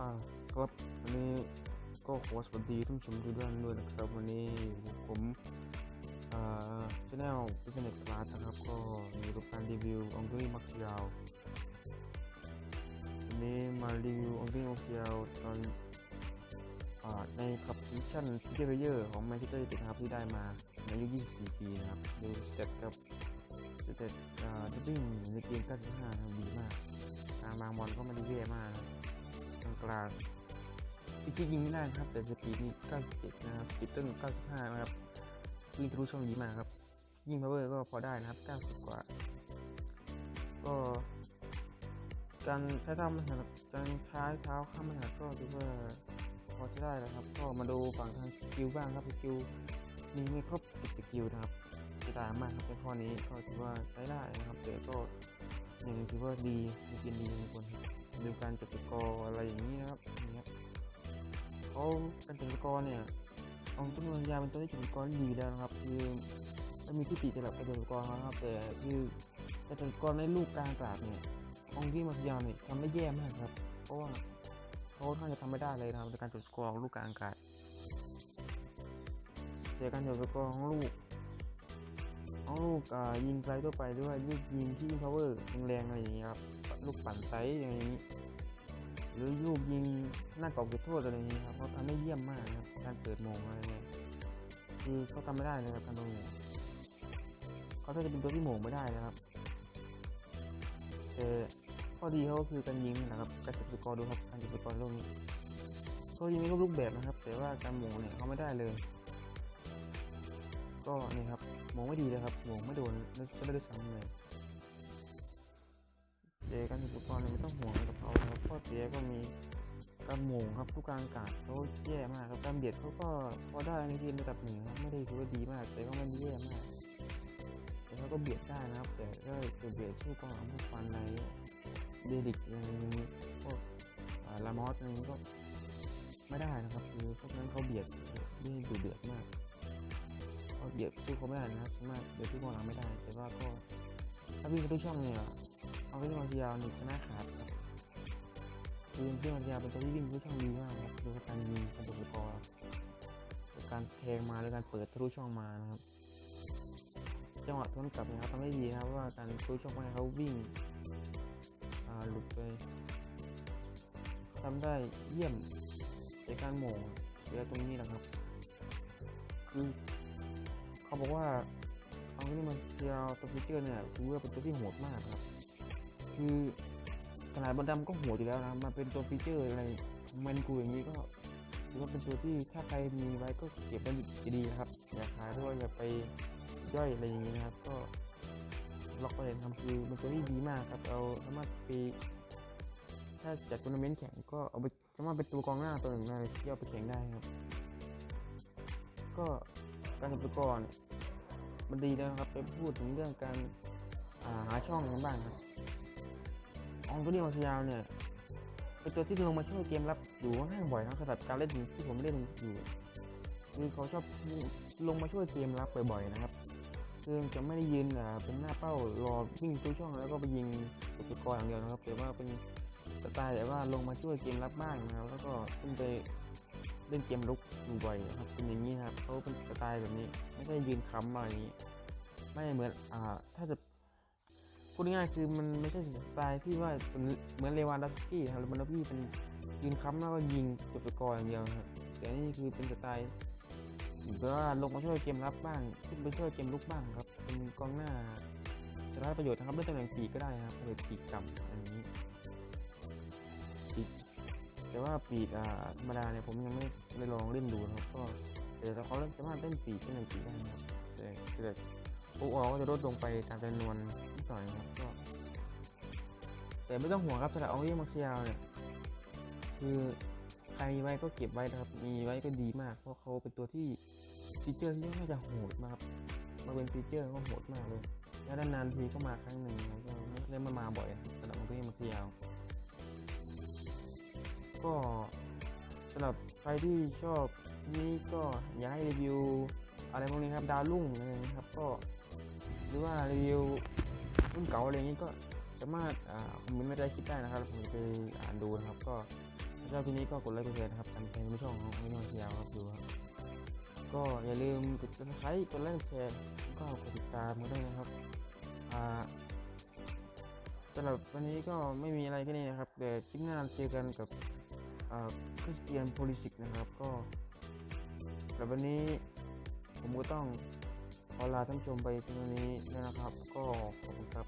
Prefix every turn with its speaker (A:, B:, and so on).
A: อ่าครับวันนี้ก็ขอสวัสดีท่านผู้ชมทุกท่านด้วยนะครับวันนี้ผมอ่าช anel พิเศษคลาสนะครับก็มีรูปการรีวิวองค์มักยาววันนี้มารีวิวองค์มักยาวตอนอ่าในขับมิชชั่นพิเศษเยอร์ของแมนเชสเตอร์นเต็ดครับที่ได้มาในอายุ24ปีนะครับดูสเต็ปครับสเต็ปอ่าดับบิ้งในเกม95ดีมากการวางบอลก็ไม่ได้แย่มาก กลางๆจริงๆยิงไม่ได้นะครับ แต่สปีดนี่97นะครับปิดต้น95นะครับยิงทะลุช่องดีมากครับยิงพาวเวอร์ก็พอได้นะครับ90กว่า ก็การใช้เท้ามันถนัดการใช้เท้าข้ามมันถนัดก็ถือว่าพอจะได้แล้วครับ ก็มาดูฝั่งทางสกิลบ้างครับสกิลมีไม่ครบ10สกิลนะครับเสีดายมากครับในข้อนี้ก็ถือว่าใช้ได้นะครับแต่ก็ ยังถือว่าดีมีเกณดีในคนครับดูการจับสกอร์อะไรอย่างนี้นะครับนี่ครับเขาการจับสกอร์เนี่ยองค์ต้นเมืองยาเป็นตัวที่จับสกอร์ดีแล้วนะครับ คือไม่มีที่ติสำหรับการจับสกอร์นะครับ แต่คือการจับสกอร์ในลูกกลางกราบเนี่ยองค์ที่มาสยามเนี่ยทำได้แย่มากครับ เพราะว่าเขาท่านจะทำไม่ได้เลยนะครับในการจับสกอร์ของลูกกลางกราบแต่การจับสกอร์ของลูก ของลูกยิงไกลทั่วไปด้วยลูกยิงที่ power แรงๆอะไรอย่างเงี้ยครับลูกปั่นไซส์อย่างนี้ หรือลูกยิงหน้ากรอบเขตโทษอะไรอย่างนี้ครับเขาทำได้เยี่ยมมากนะครับการเปิดมงอะไรเนี่ยคือเขาทำไม่ได้เลยครับการงเนี่ยเขาถ้าจะเป็นตัวที่โมงไม่ได้นะครับแต่ข้อดีเขาก็คือการยิงนะครับการจับสกอร์ดูครับการจับสกอร์โลกนี้เขายิงไม่ครบรูปแบบนะครับ แต่ว่าการโมงเนี่ยเขาไม่ได้เลย ก็นี่ครับโมงไม่ดีเลยครับโมงไม่โดนไม่ได้ด้วยซ้ำเลยเจกันอุปกรณ์เนี่ยไม่ต้องห่วงกับเขาครับข้อเสียก็มีการหม่งครับทุกการอากาศเขาแย่มากครับการเบียดเขาก็พอได้ในทีมระดับหนึ่งครับไม่ได้ถือว่าดีมาก แต่ก็ไม่ได้แย่มากแต่เขาก็เบียดได้นะครับ แต่ก็เกิดเบียดสู้กองหลังพวกฟันในเดริกอะไรนี้พวกอ่าลามอสอะไรนี้ก็ไม่ได้นะครับคือพวกนั้นเขาเบียดได้ดูเดือดมาก เขาเบียดสู้เขาไม่ได้นะครับมากเบียดสู้กองหลังไม่ได้ แต่ว่าก็ถ้าวิ่งไปทุกช่องเนี่ยเอาที่มาเทียาวนี่ชนะขาดครับคือที่มาเทียาวเป็นตัวที่วิ่งด้วยช่องดีมากครับดูการยิงการตบกอร์การแทงมาหรือการเปิดทะลุช่องมานะครับ จังหวะทวนกลับนะครับทำได้ดีนะครับว่าการทะลุช่องมาเขาวิ่งหลุดไปทำได้เยี่ยมในการโหม่งเสียตรงนี้นะครับ คือ เขาบอกว่าเอาที่มันเทียวตัวฟิเจอร์เนี่ยคือว่าเป็นตัวที่โหดมากครับ คือขนาดบอลดำก็โหดอยู่แล้วนะมาเป็นตัวฟีเจอร์อะไรแมนกูอย่างนี้ก็ถือว่าเป็นตัวที่ถ้าใครมีไว้ก็เก็บไว้ดีๆครับอย่าขายด้วยอย่าไปย่อยอะไรอย่างนี้นะครับ ก็ล็อกไปเลยทำคือเป็นตัวที่ดีมากครับเอาสามารถไปถ้าจัดทัวร์นาเมนต์แข่งก็เอาไปสามารถเป็นตัวกองหน้าตัวหนึ่งได้ที่เอาไปแข่งได้ครับ ก็ การจับตัวกรมันดีแล้วนะครับ ไปพูดถึงเรื่องการาหาช่องกันบ้างครับอองตัวนี้มาชยาวเนี่ยเป็นตัวที่ลงมาช่วยเกมรับอยู่ค่อนข้างบ่อยนะสำหรับการเล่นที่ผมเล่นอยู่คือเขาชอบลงมาช่วยเกมรับบ่อยๆนะครับคือจะไม่ได้ยืนเป็นหน้าเป้ารอวิ่งตู้ช่องแล้วก็ไปยิงอุปกรณ์อย่างเดียวนะครับแต่ว่าเป็นสไตล์แบบว่าลงมาช่วยเกมรับบ้างนะครับแล้วก็ขึ้นไป เล่นเกมลุกอยู่บ่อยนะครับเป็นอย่างนี้ครับเขาเป็นสไตล์แบบนี้ ไม่ใช่ยืนค้ำอะไรอย่างนี้ ไม่เหมือนอ่า ถ้าจะพูดง่ายๆคือมันไม่ใช่สไตล์ที่ว่าเหมือนเลวานดอฟสกี้ครับเลวานดอฟสกี้เป็นยืนค้ำแล้วก็ยิงจบสกอร์อย่างเดียวครับแต่นี่คือเป็นสไตล์หรือว่าลงมาช่วยเกมรับบ้างขึ้นไปช่วยเกมลุกบ้างครับ เป็นกองหน้าจะได้ประโยชน์นะครับเล่นตำแหน่งปีกก็ได้ครับเลยปีกกำอันนี้ แต่ว่าปีกอ่าธรรมดาเนี่ยผมยังไม่ได้ลองเล่นดูนะครับก็แต่เขาสามารถเล่นปีกตำแหน่งปีกได้นะครับแต่แต่โออก็จะลดลงไปตามจำนวนนิดหน่อยนะครับก็ แต่ไม่ต้องห่วงครับสำหรับเอาเรียมาเคียวเนี่ยคือใครมีไว้ก็เก็บไว้นะครับ มีไว้ก็ดีมาก เพราะเขาเป็นตัวที่ฟีเจอร์ที่น่าจะโหดมากครับมาเป็นฟีเจอร์ก็โหดมากเลย แล้วนานๆทีก็มาครั้งหนึ่งแล้วก็ไม่ได้มามาบ่อยสำหรับเอาเรียมาเคียว ก็สำหรับใครที่ชอบนี้ก็อยากให้รีวิวอะไรพวกนี้ครับดาวรุ่งอะไรนะครับก็หรือว่ารีวิวรุ่นเก่าอะไรอย่างนี้ก็สามารถคอมเมนต์มาได้คิดได้นะครับผมไปอ่านดูนะครับ ก็ถ้าชอบคลิปนี้ก็กดไลค์กดแชร์นะครับตามเพลงในช่องของพี่น้องเชียร์ครับดูครับก็อย่าลืมกดติดตามกดไลค์กดแชร์ก็กดติดตามกันด้วยนะครับอ่าสำหรับวันนี้ก็ไม่มีอะไรแค่นี้นะครับเดี๋ยวคลิปหน้าเจอกันกับ คริสเตียนโพลิสิกนะครับก็แต่วันนี้ผมก็ต้องขอลาท่านชมไปตรงนี้นะครับ ก็ขอบคุณครับ